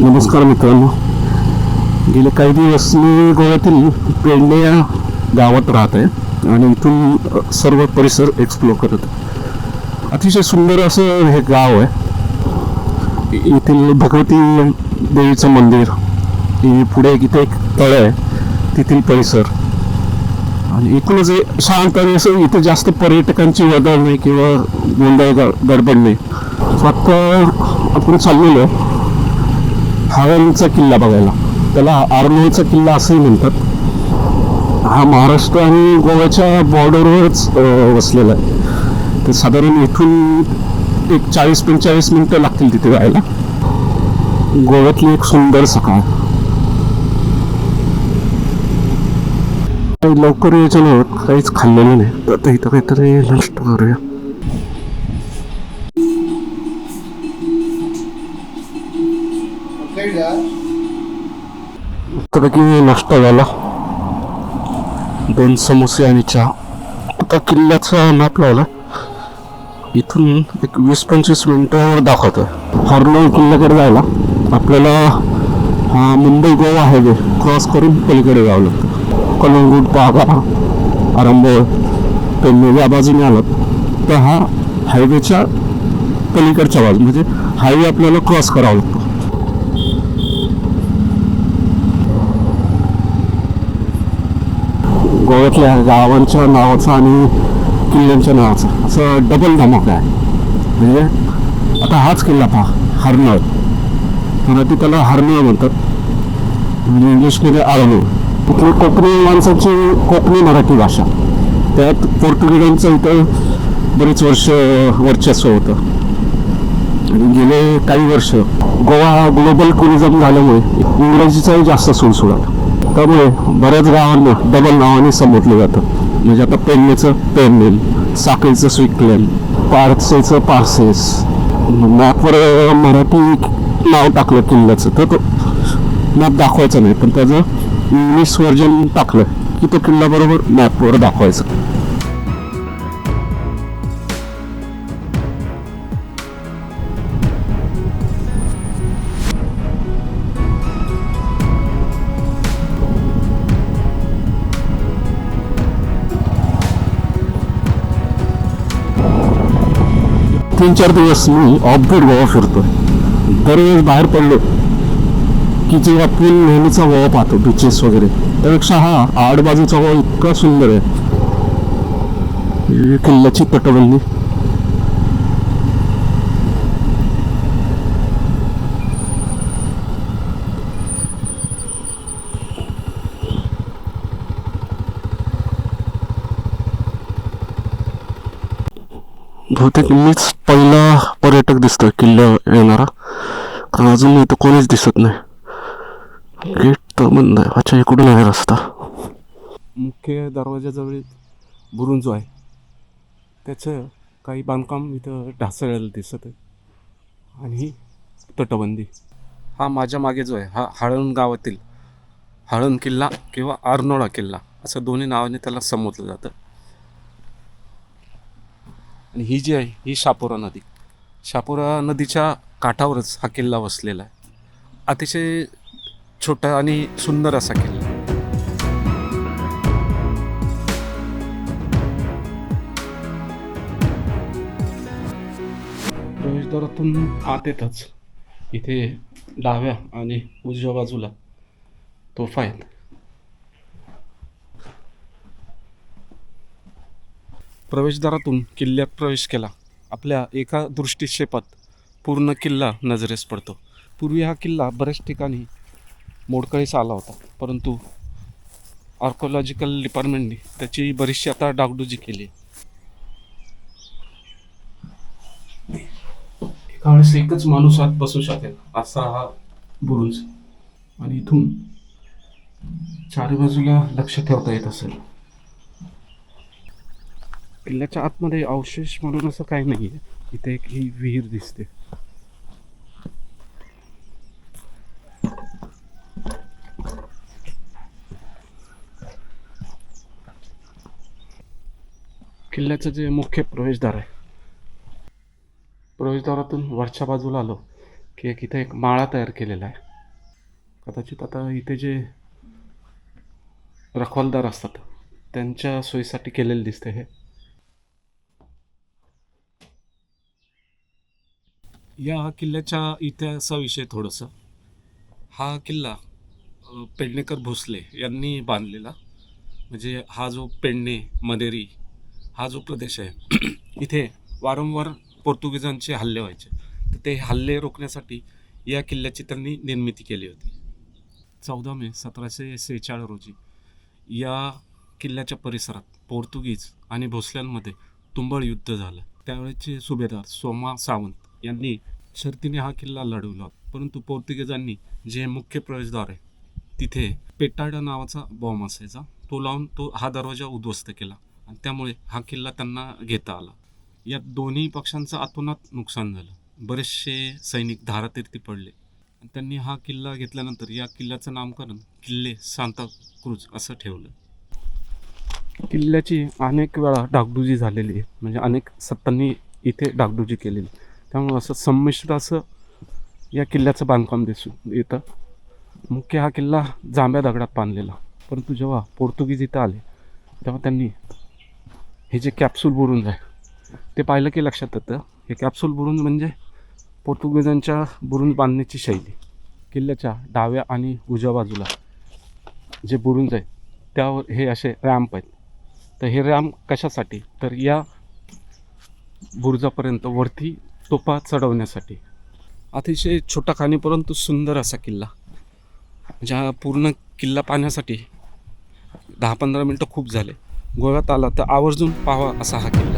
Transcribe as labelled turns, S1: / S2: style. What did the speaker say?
S1: नमस्कार मित्रांनो. गेले काही दिवस मी गोव्यातील पेडणे या गावात राहत आहे आणि इथून सर्व परिसर एक्सप्लोर करत आहे. अतिशय सुंदर असं हे गाव आहे. येथील भगवती देवीचं मंदिर हे पुढे इथे एक तळ आहे तेथील परिसर. आणि एकूणच जे शांत आणि असं इथे जास्त पर्यटकांची वदळ नाही किंवा गोंधळ ग- गडबड नाही. स्वतः आपण चाललेलो आहे. हावनचा किल्ला बघायला. त्याला आर्नोळचा किल्ला असंही म्हणतात. हा महाराष्ट्र आणि गोव्याच्या बॉर्डरवरच वसलेला आहे. तर साधारण इथून एक चाळीस पंचेचाळीस मिनटं लागतील तिथे जायला. गोव्यातली एक सुंदर सकाळ काही लवकर यायचं नव्हतं काहीच खाल्लेलं नाही. तर आता इथं काहीतरी नष्ट करूया मस्तपैकी नाश्ता झाला. दोन समोसे आणि चहा. आता किल्ल्याचा मॅप लावला. इथून एक वीस पंचवीस मिनिटावर दाखवतो हॉर्नोल किल्ल्याकडे जायला. आपल्याला हा मुंबई गोवा हायवे क्रॉस करून पलीकडे जावं लागतं. कलंगूट पागा आरंभोळ पेन्ने या बाजूने आलात तर हा हायवेच्या पलीकडच्या बाजू म्हणजे हायवे आपल्याला क्रॉस करावा लागतो. गोव्यातल्या गावांच्या नावाचा आणि किल्ल्यांच्या नावाचा असं डबल धमाका आहे. म्हणजे आता हाच किल्ला पहा हरनळ. मराठी त्याला हरनळ म्हणतात. म्हणजे इंग्लिशमध्ये आळनूळ तिथली कोकणी माणसाची कोकणी मराठी भाषा. त्यात पोर्तुगीजांचं इथं बरेच वर्ष वर्चस्व होतं. आणि गेले काही वर्ष. गोवा ग्लोबल टुरिझम झाल्यामुळे इंग्रजीचाही जास्त सुळसुळाट त्यामुळे बऱ्याच गावांना डबल नावाने संबोधलं जातं. म्हणजे आता पेरणेचं पेननेल साखळीचं स्विकलेल पारसेचं पारसेस. मॅपवर मराठी नाव टाकलं किल्ल्याचं. तर तो मॅप दाखवायचा नाही पण त्याचं इंग्लिश व्हर्जन टाकलं की तो किल्ला बरोबर मॅपवर दाखवायचं. तीन चार दिवस मी ऑफबीट गोवा फिरतोय. दरवेळेस बाहेर पडलो की जेव्हा पूल नेहमीचा गोवा पाहतो बीचेस वगैरे. त्यापेक्षा हा आडबाजूचा गोवा इतका सुंदर आहे. किल्ल्याची पटवल्ली. बहुतेक मीच पहिला पर्यटक दिसतोय किल्ल्यावर येणारा. कारण अजून इथं कोणीच दिसत नाही. गेट तर बंद आहे. अच्छा इकडून आहे रस्ता. मुख्य दरवाजाजवळ बुरुंज जो आहे त्याचं काही बांधकाम इथं ढासळलेलं दिसत आहे. आणि ही तटबंदी. हा माझ्या मागे जो आहे हा हळण गावातील हळण किल्ला किंवा आरनोळा किल्ला असं दोन्ही नावाने त्याला संबोधलं जातं. आणि ही जी आहे ही शापोरा नदी. शापोरा नदीच्या काठावरच हा किल्ला वसलेला आहे. अतिशय छोटा आणि सुंदर असा किल्ला. प्रवेशद्वारातून आत येतच. इथे डाव्या आणि उजव्या बाजूला तोफा आहेत. प्रवेशद्वारातून किल्ल्यात प्रवेश केला. आपल्या एका दृष्टिक्षेपात पूर्ण किल्ला नजरेस पडतो. पूर्वी हा किल्ला बऱ्याच ठिकाणी मोडकळीस आला होता. परंतु आर्कोलॉजिकल डिपार्टमेंटने त्याची बरीचशी आता डागडुजी केली एका वेळेस एकच माणूस आत बसू शकेल असा हा बुरुज. आणि इथून चारी बाजूला लक्ष ठेवता येत असेल. किल्ल्याच्या आतमध्ये अवशेष म्हणून असं काही नाही आहे इथे एक ही विहीर दिसते. किल्ल्याचं जे मुख्य प्रवेशद्वार आहे. प्रवेशद्वारातून वरच्या बाजूला आलो की एक इथे एक माळा तयार केलेला आहे. कदाचित आता इथे जे रखवालदार असतात त्यांच्या सोयीसाठी केलेलं दिसते हे. या किल्ल्याच्या इतिहासाविषयी थोडंसं. हा किल्ला पेडणेकर भोसले यांनी बांधलेला. म्हणजे हा जो पेडणे मदेरी हा जो प्रदेश आहे इथे वारंवार पोर्तुगीजांचे हल्ले व्हायचे. तर ते हल्ले रोखण्यासाठी या किल्ल्याची त्यांनी निर्मिती केली होती. चौदा मे सतराशे सेहेचाळ रोजी या किल्ल्याच्या परिसरात पोर्तुगीज आणि भोसल्यांमध्ये तुंबळ युद्ध झालं. त्यावेळेचे सुभेदार सोमा सावंत यांनी शर्तीने हा किल्ला लढवला. परंतु पोर्तुगीजांनी जे मुख्य प्रवेशद्वार आहे तिथे पेटाडा नावाचा बॉम्ब असायचा. तो लावून तो हा दरवाजा उद्ध्वस्त केला आणि त्यामुळे हा किल्ला त्यांना घेता आला. या दोन्ही पक्षांचं अतोनात नुकसान झालं. बरेचसे सैनिक धारातीर्थी पडले. आणि त्यांनी हा किल्ला घेतल्यानंतर या किल्ल्याचं नामकरण किल्ले सांता क्रूज असं ठेवलं. किल्ल्याची अनेक वेळा डागडुजी झालेली आहे. म्हणजे अनेक सत्तांनी इथे डागडुजी केलेली त्यामुळे असं संमिश्र असं या किल्ल्याचं बांधकाम दिसून येतं. मुख्य हा किल्ला जांभ्या दगडात बांधलेला. परंतु जेव्हा पोर्तुगीज इथं आले तेव्हा त्यांनी हे जे कॅप्सूल बुरुंज आहे ते पाहिलं की लक्षात येतं हे कॅप्सूल बुरुंज म्हणजे पोर्तुगीजांच्या बुरुंज बांधण्याची शैली. किल्ल्याच्या डाव्या आणि उजव्या बाजूला जे बुरुंज आहेत त्यावर हे असे रॅम्प आहेत. तर हे रॅम्प कशासाठी? तर या बुरुजापर्यंत वरती तोपा चढवण्यासाठी. अतिशय छोटा खाणी परंतु सुंदर असा किल्ला. ज्या पूर्ण किल्ला पाहण्यासाठी दहा पंधरा मिनटं खूप झाले. गोव्यात आला तर आवर्जून पाहावा असा हा किल्ला.